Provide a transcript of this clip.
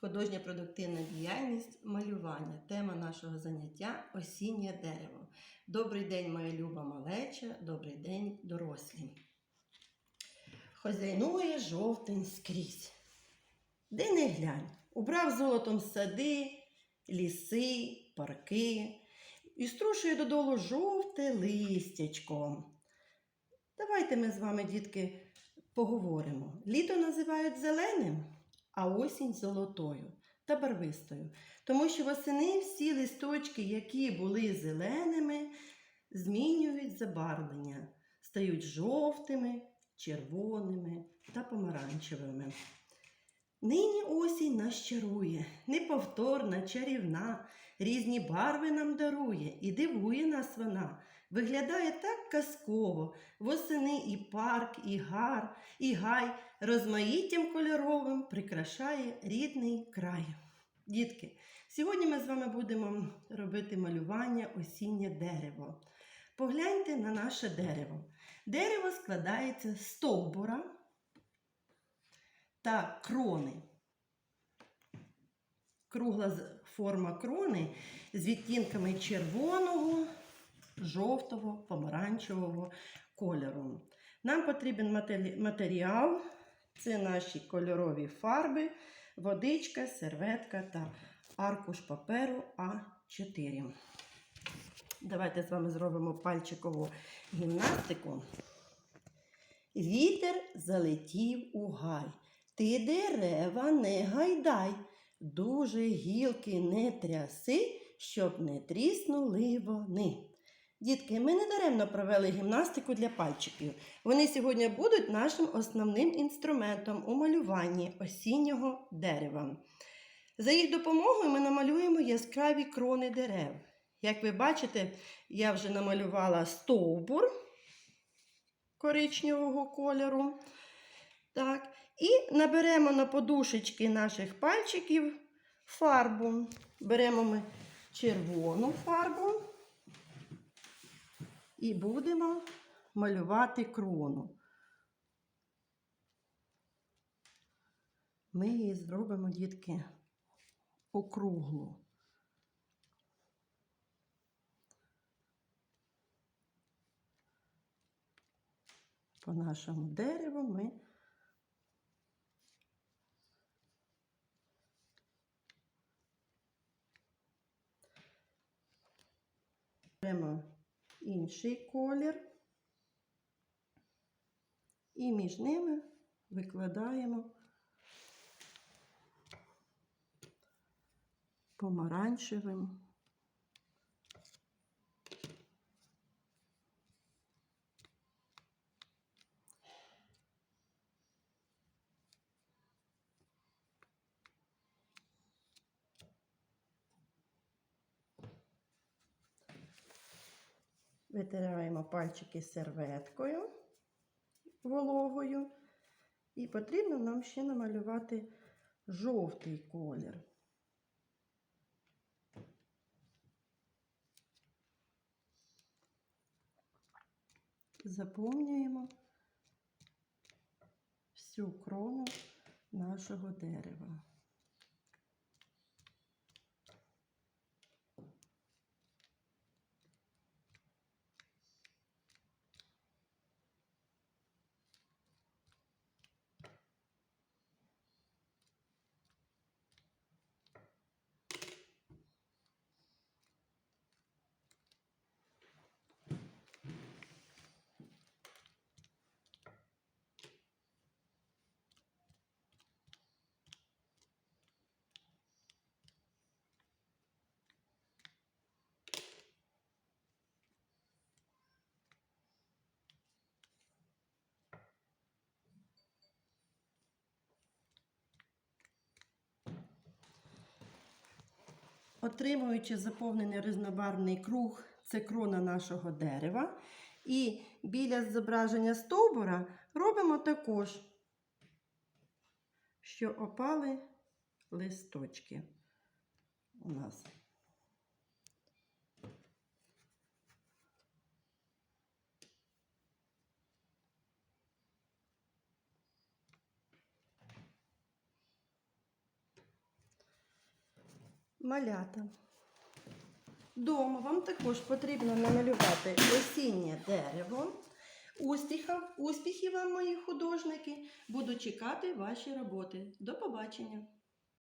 Художня продуктивна діяльність малювання. Тема нашого заняття осіннє дерево. Добрий день, моя люба малеча, добрий день, дорослі. Хозяйнує жовтень скрізь. Де не глянь, убрав золотом сади, ліси, парки і струшує додолу жовте листячко. Давайте ми з вами, дітки, поговоримо. Літо називають зеленим, а осінь золотою та барвистою. Тому що восени всі листочки, які були зеленими, змінюють забарвлення, стають жовтими, червоними та помаранчевими. Нині осінь нас чарує, неповторна, чарівна, різні барви нам дарує і дивує нас вона. Виглядає так казково, восени і парк, і гар, і гай розмаїттям кольоровим прикрашає рідний край. Дітки, сьогодні ми з вами будемо робити малювання осіннє дерево. Погляньте на наше дерево. Дерево складається з стовбура та крони. Кругла форма крони з відтінками червоного, жовтого, помаранчевого кольору. Нам потрібен матеріал. Це наші кольорові фарби, водичка, серветка та аркуш паперу А4. Давайте з вами зробимо пальчикову гімнастику. Вітер залетів у гай. Ти дерева не гайдай, дуже гілки не тряси, щоб не тріснули вони. Дітки, ми не даремно провели гімнастику для пальчиків. Вони сьогодні будуть нашим основним інструментом у малюванні осіннього дерева. За їх допомогою ми намалюємо яскраві крони дерев. Як ви бачите, я вже намалювала стовбур коричневого кольору. Так. І наберемо на подушечки наших пальчиків фарбу. Беремо ми червону фарбу і будемо малювати крону. Ми її зробимо, дітки, округлу. По нашому дереву ми беремо інший колір і між ними викладаємо помаранчевим. Витираємо пальчики серветкою вологою. І потрібно нам ще намалювати жовтий колір. Заповнюємо всю крону нашого дерева. Отримуючи заповнений різнобарвний круг, це крона нашого дерева. І біля зображення стовбура робимо також, що опали листочки у нас. Малята. Дома вам також потрібно намалювати осіннє дерево. Успіхів, успіхів вам, мої художники! Буду чекати ваші роботи. До побачення!